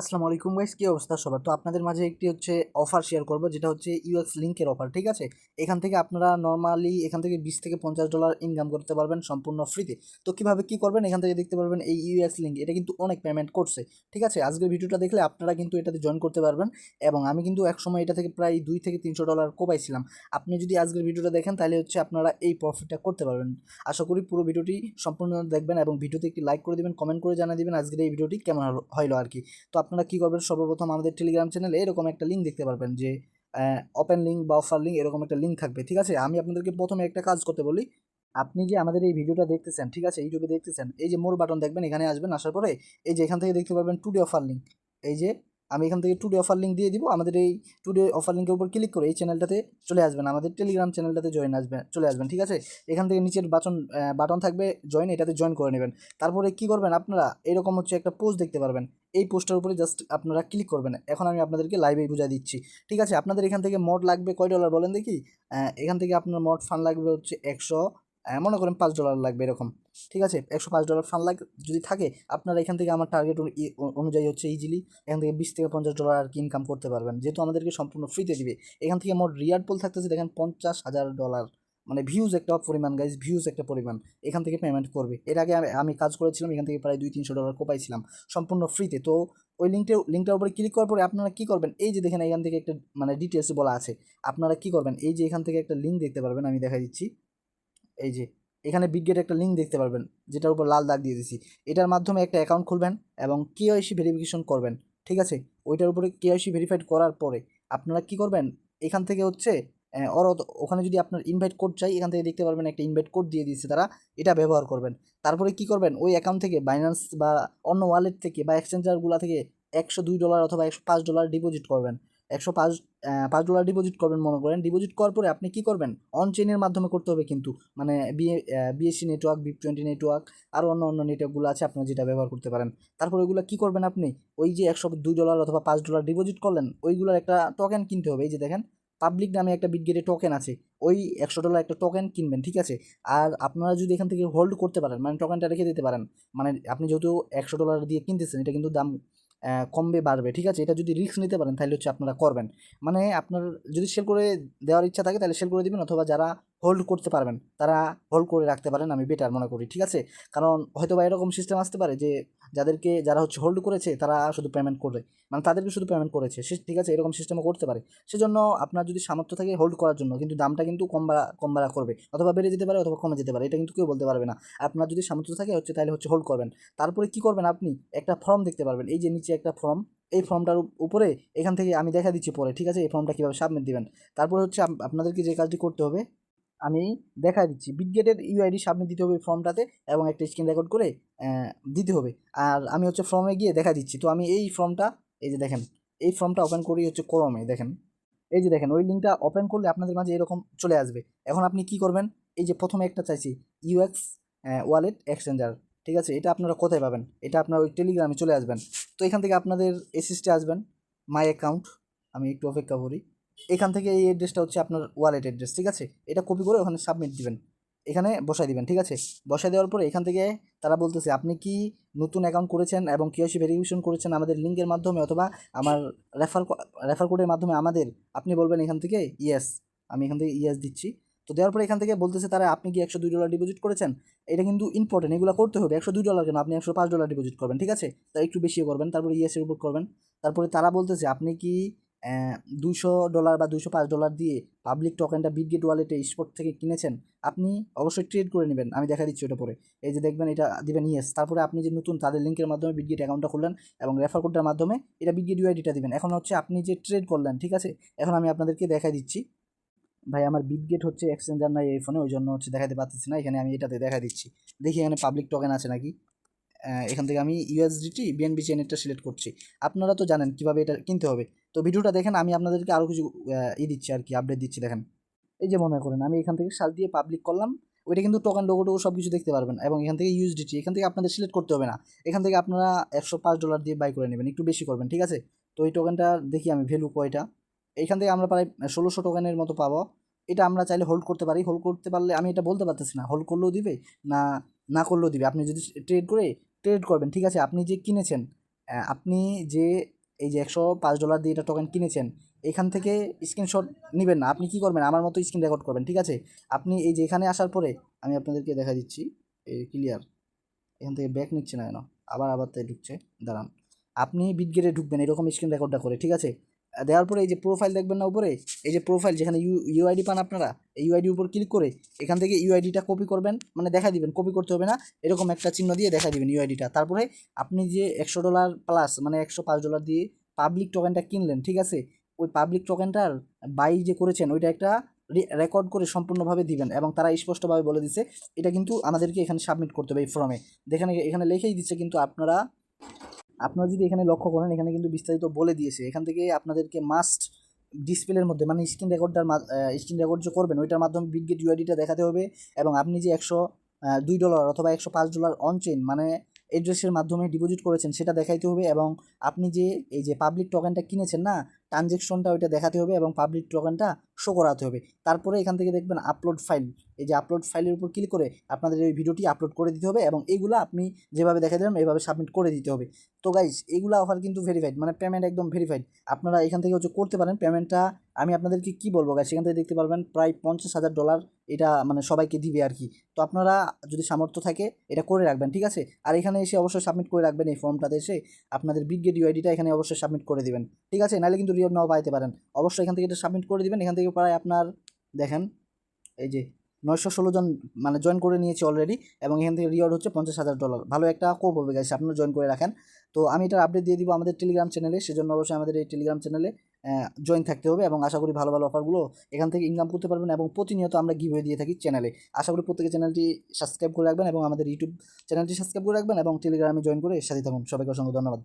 আসসালামু আলাইকুম গাইস কী অবস্থা সবার? তো আপনাদের মাঝে একটি হচ্ছে অফার শেয়ার করব, যেটা হচ্ছে ইউএক্স লিঙ্কের অফার ঠিক আছে? এখান থেকে আপনারা নর্মালি এখান থেকে বিশ থেকে পঞ্চাশ ডলার ইনকাম করতে পারবেন সম্পূর্ণ ফ্রিতে তো কীভাবে কী করবেন? এখান থেকে দেখতে পারবেন এই ইউএক্স লিঙ্ক এটা কিন্তু অনেক পেমেন্ট করছে, ঠিক আছে? আজকের ভিডিওটা দেখলে আপনারা কিন্তু এটাতে জয়েন করতে পারবেন এবং আমি কিন্তু এক সময় এটা থেকে প্রায় দুই থেকে তিনশো ডলার কোপাইছিলাম। আপনি যদি আজকের ভিডিওটা দেখেন, তাহলে হচ্ছে আপনারা এই প্রফিটটা করতে পারবেন। আশা করি পুরো ভিডিওটি সম্পূর্ণ দেখবেন এবং ভিডিওতে একটি লাইক করে দেবেন কমেন্ট করে জানিয়ে দেবেন আজকের এই ভিডিওটি কেমন হলো- আর কি। তো আপনারা কী করবেন? সর্বপ্রথম আমাদের টেলিগ্রাম চ্যানেলে এরকম একটা লিঙ্ক দেখতে পারবেন যে ওপেন লিঙ্ক বা অফার লিঙ্ক এরকম একটা লিঙ্ক থাকবে, ঠিক আছে? আমি আপনাদেরকে প্রথমে একটা কাজ করতে বলি। আপনি যে আমাদের এই ভিডিওটা দেখতেছেন, ঠিক আছে? ইউটিউবে দেখতেছেন, এই যে মোর বাটন দেখবেন, এখানে আসবেন, আসার পরে এই যে এখান থেকে দেখতে পারবেন টুডে অফার লিঙ্ক এই যে আমি এখান থেকে টুডে অফার লিঙ্ক দিয়ে দিব। আমাদের এই টুডে অফার লিঙ্কের উপর ক্লিক করে এই চ্যানেলটাতে চলে আসবেন। আমাদের টেলিগ্রাম চ্যানেলটাতে জয়েন আসবেন, চলে আসবেন, ঠিক আছে? এখান থেকে নিচের বাটন বাটন থাকবে জয়েন এটাতে জয়েন করে নেবেন। তারপরে কি করবেন আপনারা? এরকম হচ্ছে একটা পোস্ট দেখতে পারবেন। এই পোস্টের উপরে জাস্ট আপনারা ক্লিক করবেন। এখন আমি আপনাদেরকে লাইভে বুঝিয়ে দিচ্ছি। ঠিক আছে? আপনাদের এখান থেকে মোড লাগবে কয় ডলার বলেন দেখি? এখান থেকে আপনার মোড ফান্ড লাগবে হচ্ছে একশো মনে করেন পাঁচ ডলার লাগবে এরকম। ঠিক আছে? একশো পাঁচ ডলার ফান্ড লাগ যদি থাকে, আপনারা এখান থেকে আমার টার্গেট অনুযায়ী হচ্ছে ইজিলি এখান থেকে বিশ থেকে পঞ্চাশ ডলার আর কি ইনকাম করতে পারবেন। যেহেতু আমাদেরকে সম্পূর্ণ ফ্রিতে দিবে। এখান থেকে মোট রিয়ার পোল থাকতেছে দেখেন পঞ্চাশ হাজার ডলার মানে ভিউজ একটা পরিমাণ গাইজ ভিউজ একটা পরিমাণ। এখান থেকে পেমেন্ট করবে। এর আগে আমি- আমি কাজ করেছিলাম, এখান থেকে প্রায় দুই তিনশো ডলার কোপাইছিলাম সম্পূর্ণ ফ্রিতে তো। ওই লিঙ্কটা লিঙ্কটার উপরে ক্লিক করার পরে আপনারা কী করবেন? এই যে দেখেন এখান থেকে একটা মানে ডিটেলস বলা আছে। আপনারা কী করবেন? এই যে এখান থেকে একটা লিঙ্ক দেখতে পারবেন, আমি দেখা দিচ্ছি। এই যে, এখানে বিগগেট একটা লিঙ্ক দেখতে পারবেন, যেটার উপর লাল দাগ দিয়ে দিয়েছি। এটার মাধ্যমে একটা অ্যাকাউন্ট খুলবেন এবং কেওয়াইসি ভেরিফিকেশন করবেন, ঠিক আছে? ওইটার উপরে কেওয়াইসি ভেরিফাইড করার পরে আপনারা কি করবেন? এখান থেকে হচ্ছে ওর ওখানে যদি আপনার ইনভাইট কোড চাই, এখান থেকে দেখতে পারবেন একটা ইনভাইট কোড দিয়ে দিয়েছে তারা, এটা ব্যবহার করবেন। তারপরে কি করবেন? ওই অ্যাকাউন্ট থেকে বাইন্যান্স বা অন্য ওয়ালেট থেকে বা এক্সচেঞ্জারগুলো থেকে একশো দুই ডলার অথবা একশো পাঁচ ডলার ডিপোজিট করবেন। একশো পাঁচ পাঁচ ডলার ডিপোজিট করবেন মনে করেন। ডিপোজিট করার পরে আপনি কি করবেন? অন চেনের মাধ্যমে করতে হবে কিন্তু। মানে বিএ বিএসসি নেটওয়ার্ক বিপ টোয়েন্টি নেটওয়ার্ক আরও অন্য অন্য নেটওয়ার্কগুলো আছে, আপনারা যেটা ব্যবহার করতে পারেন। তারপর ওইগুলো কী করবেন আপনি? ওই যে একশো দুই ডলার অথবা পাঁচ ডলার ডিপোজিট করলেন, ওইগুলোর একটা টোকেন কিনতে হবে। এই যে দেখেন পাবলিক নামে একটা বিটগেটে টোকেন আছে। ওই একশো ডলার একটা টোকেন কিনবেন, ঠিক আছে? আর আপনারা যদি এখান থেকে হোল্ড করতে পারেন মানে টোকেনটা রেখে দিতে পারেন মানে আপনি যেহেতু একশো ডলার দিয়ে কিনতেছেন, এটা কিন্তু দাম কমবে, বাড়বে, ঠিক আছে? এটা যদি রিস্ক নিতে পারেন, তাহলে হচ্ছে আপনারা করবেন। মানে আপনার যদি সেল করে দেওয়ার ইচ্ছা থাকে, তাহলে সেল করে দেবেন, অথবা যারা হোল্ড করতে পারবেন। তারা হোল্ড করে রাখতে পারেন, আমি বেটার মনে করি, ঠিক আছে? কারণ হয়তো বা এরকম সিস্টেম আসতে পারে যে যাদেরকে, যারা হচ্ছে হোল্ড করেছে, তারা শুধু পেমেন্ট করে মানে তাদেরকে শুধু পেমেন্ট করেছে, সে ঠিক আছে, এরকম সিস্টেমও করতে পারে। সেজন্য আপনার যদি সামর্থ্য থাকে হোল্ড করার জন্য, কিন্তু দামটা কিন্তু কম বাড়া কম বাড়া করবে। অথবা বেড়ে যেতে পারে, অথবা কমে যেতে পারে, এটা কিন্তু কেউ বলতে পারবে না। আপনার যদি সামর্থ্য থাকে, হচ্ছে তাহলে হচ্ছে হোল্ড করবেন। তারপরে কি করবেন আপনি? একটা ফর্ম দেখতে পারবেন। এই যে নিচে একটা ফর্ম এই ফর্মটার উপরে এখান থেকে আমি দেখা দিচ্ছি পরে, ঠিক আছে? এই ফর্মটা কীভাবে সাবমিট দিবেন? তারপরে হচ্ছে আপনাদেরকে যে কাজটি করতে হবে আমি দেখা দিচ্ছি। বিটগেটের ইউআইডি সাবমিট দিতে হবে ফর্মটাতে এবং একটা স্ক্রিন রেকর্ড করে দিতে হবে। আর আমি হচ্ছে ফর্মে গিয়ে দেখা দিচ্ছি। তো আমি এই ফর্মটা এই যে দেখেন, এই ফর্মটা ওপেন করি হচ্ছে ক্রমে দেখেন। এই যে দেখেন, ওই লিঙ্কটা ওপেন করলে আপনাদের মাঝে এরকম চলে আসবে। এখন আপনি কি করবেন? এই যে প্রথমে একটা চাইছি ইউএক্স ওয়ালেট এক্সচেঞ্জার ঠিক আছে? এটা আপনারা কোথায় পাবেন? এটা আপনার ওই টেলিগ্রামে চলে আসবেন। তো এখান থেকে আপনাদের এসিস্টে আসবেন মাই অ্যাকাউন্ট আমি একটু অপেক্ষা করি। এখান থেকে এই অ্যাড্রেসটা হচ্ছে আপনার ওয়ালেট অ্যাড্রেস ঠিক আছে? এটা কপি করে ওখানে সাবমিট দিবেন। এখানে বসাই দিবেন, ঠিক আছে? বসাই দেওয়ার পরে এখান থেকে তারা বলতেছে, আপনি কি নতুন অ্যাকাউন্ট করেছেন এবং কেওসি ভেরিফিকেশন করেছেন আমাদের লিঙ্কের মাধ্যমে অথবা আমার রেফার রেফার কোডের মাধ্যমে আমাদের? আপনি বলবেন এখান থেকে ইয়েস আমি এখান থেকে ইয়েস দিচ্ছি। তো দেওয়ার পরে এখান থেকে বলতেছে তারা, আপনি কি একশো দুই ডলার ডিপোজিট করেছেন? এটা কিন্তু ইম্পর্টেন্ট এগুলো করতে হবে। একশো দুই ডলার কেন? আপনি একশো পাঁচ ডলার ডিপোজিট করবেন, ঠিক আছে? তা একটু বেশি করবেন, তারপরে ইয়েসের উপর করবেন। তারপরে তারা বলতেছে, আপনি কি দুশো ডলার বা দুশো পাঁচ ডলার দিয়ে পাবলিক টোকেনটা বিটগেট ওয়ালেটে স্পট থেকে কিনেছেন, আপনি অবশ্যই ট্রেড করে নেবেন। আমি দেখা দিচ্ছি ওটা পরে। এই যে দেখবেন এটা দিবেন ইয়েস তারপরে আপনি যে নতুন তাদের লিঙ্কের মাধ্যমে বিটগেট অ্যাকাউন্টটা খুললেন এবং রেফার কোডটার মাধ্যমে এটা বিটগেট ইউআইডিটা দিবেন। এখন হচ্ছে আপনি যে ট্রেড করলেন, ঠিক আছে? এখন আমি আপনাদেরকে দেখা দিচ্ছি। ভাই, আমার বিটগেট হচ্ছে এক্সচেঞ্জার নাই এই ফোনে ওই জন্য হচ্ছে দেখাতে পারতেছি না। এখানে আমি এটাতে দেখা দিচ্ছি। দেখি এখানে পাবলিক টোকেন আছে নাকি? এখান থেকে আমি ইউএসডিটি বিএনবি চেনেরটা সিলেক্ট করছি। আপনারা তো জানেন কীভাবে এটা কিনতে হবে। তো ভিডিওটা দেখেন, আমি আপনাদেরকে আরও কিছু ই দিচ্ছি আর কি আপডেট দিচ্ছি, দেখেন। এই যে মনে করেন, আমি এখান থেকে সাল দিয়ে পাবলিক করলাম, ওইটা কিন্তু টোকেন লোগো টোগো সব কিছু দেখতে পারবেন এবং এখান থেকে ইউএসডিটি এখান থেকে আপনাদের সিলেক্ট করতে হবে না। এখান থেকে আপনারা একশো পাঁচ ডলার দিয়ে বাই করে নেবেন, একটু বেশি করবেন, ঠিক আছে? তো এই টোকেনটা দেখি আমি ভ্যালু কয়টা এখান থেকে আমরা প্রায় ষোলোশো টোকেনের মতো পাবো। এটা আমরা চাইলে হোল্ড করতে পারি। হোল্ড করতে পারলে আমি এটা বলতে পারতেছি না হোল্ড করলেও দিবে, না না করলেও দিবে। আপনি যদি ট্রেড করে ট্রেড করবেন, ঠিক আছে? আপনি যে কিনেছেন আপনি যে এই যে একশো পাঁচ ডলার দিয়ে এটা টোকেন কিনেছেন, এখান থেকে স্ক্রিনশট নেবেন না। আপনি কি করবেন? আমার মতো স্ক্রিন রেকর্ড করবেন, ঠিক আছে? আপনি এই যে এখানে আসার পরে আমি আপনাদেরকে দেখা দিচ্ছি এই ক্লিয়ার এখান থেকে ব্যাক নিচ্ছে না কেন? আবার আবার তাই ঢুকছে, দাঁড়ান। আপনি বিটগেটে ঢুকবেন, এরকম স্ক্রিন রেকর্ডটা করে, ঠিক আছে? দেওয়ার পরে এই যে প্রোফাইল দেখবেন না উপরে, এই যে প্রোফাইল যেখানে ইউ ইউআইডি পান আপনারা, এই ইউআইডি উপর ক্লিক করে এখান থেকে ইউআইডিটা কপি করবেন মানে দেখা দিবেন কপি করতে হবে না, এরকম একটা চিহ্ন দিয়ে দেখা দিবেন ইউআইডিটা তারপরে আপনি যে একশো ডলার প্লাস মানে একশো পাঁচ ডলার দিয়ে পাবলিক টোকেনটা কিনলেন, ঠিক আছে? ওই পাবলিক টোকেনটার বাই যে করেছেন, ওইটা একটা রেকর্ড করে সম্পূর্ণভাবে দিবেন এবং তারা স্পষ্টভাবে বলে দিছে, এটা কিন্তু আমাদেরকে এখানে সাবমিট করতে হবে এই ফর্মে যেখানে এখানে লিখেই দিচ্ছে কিন্তু আপনারা আপনারা যদি এখানে লক্ষ্য করেন, এখানে কিন্তু বিস্তারিত বলে দিয়েছে। এখান থেকে আপনাদেরকে মাস্ট ডিসপ্লের মধ্যে মানে স্ক্রিন রেকর্ডটার স্ক্রিন রেকর্ড যে করবেন, ওইটার মাধ্যমে বিটগেট ইউআইডিটা দেখাতে হবে এবং আপনি যে একশো দুই ডলার অথবা একশো পাঁচ ডলার অনচেন মানে এড্রেসের মাধ্যমে ডিপোজিট করেছেন, সেটা দেখাইতে হবে এবং আপনি যে, এই যে পাবলিক টোকেনটা কিনেছেন না ট্রানজেকশনটা ওইটা দেখাতে হবে এবং পাবলিক টোকেনটা শো করাতে হবে। তারপরে এখান থেকে দেখবেন আপলোড ফাইল এই যে আপলোড ফাইলের উপর ক্লিক করে আপনাদের এই ভিডিওটি আপলোড করে দিতে হবে এবং এইগুলো আপনি যেভাবে দেখা দিলাম এইভাবে সাবমিট করে দিতে হবে। তো গাইজ এইগুলো অফার কিন্তু ভেরিফাইড মানে পেমেন্ট একদম ভেরিফাইড আপনারা এখান থেকে হচ্ছে করতে পারেন। পেমেন্টটা আমি আপনাদেরকে কি বলব গাইজ সেখান থেকে দেখতে পারবেন প্রায় পঞ্চাশ হাজার ডলার এটা মানে সবাইকে দিবে আর কি তো আপনারা যদি সামর্থ্য থাকে এটা করে রাখবেন, ঠিক আছে? আর এখানে এসে অবশ্যই সাবমিট করে রাখবেন এই ফর্মটাতে এসে আপনাদের বিগ গেট ইউআইডিটা এখানে অবশ্যই সাবমিট করে দিবেন, ঠিক আছে? নাহলে কিন্তু রিওয়ার্ড নাও পাইতে পারেন। অবশ্যই এখান থেকে এটা সাবমিট করে দিবেন, এখান থেকে প্রায় আপনার, দেখেন, এই যে নয়শো ষোলো জন মানে জয়েন করে নিয়েছি অলরেডি এবং এখান থেকে রিওয়ার্ড হচ্ছে পঞ্চাশ হাজার ডলার ভালো একটা কোপ হবে গেছে আপনারা জয়েন করে রাখেন। তো আমি এটার আপডেট দিয়ে দিব আমাদের টেলিগ্রাম চ্যানেলে সেজন্য অবশ্যই আমাদের এই টেলিগ্রাম চ্যানেলে জয়েন থাকতে হবে, এবং আশা করি ভালো ভালো অফারগুলো এখান থেকে ইনকাম করতে পারবেন, এবং প্রতিনিয়ত আমরা গিভওয়ে দিয়ে থাকি চ্যানেলে আশা করি প্রত্যেকে চ্যানেলটি সাবস্ক্রাইব করে রাখবেন, এবং আমাদের ইউটিউব চ্যানেলটি সাবস্ক্রাইব করে রাখবেন, এবং টেলিগ্রামে জয়েন করে সাথে থাকুন। সবাইকে অসংখ্য ধন্যবাদ।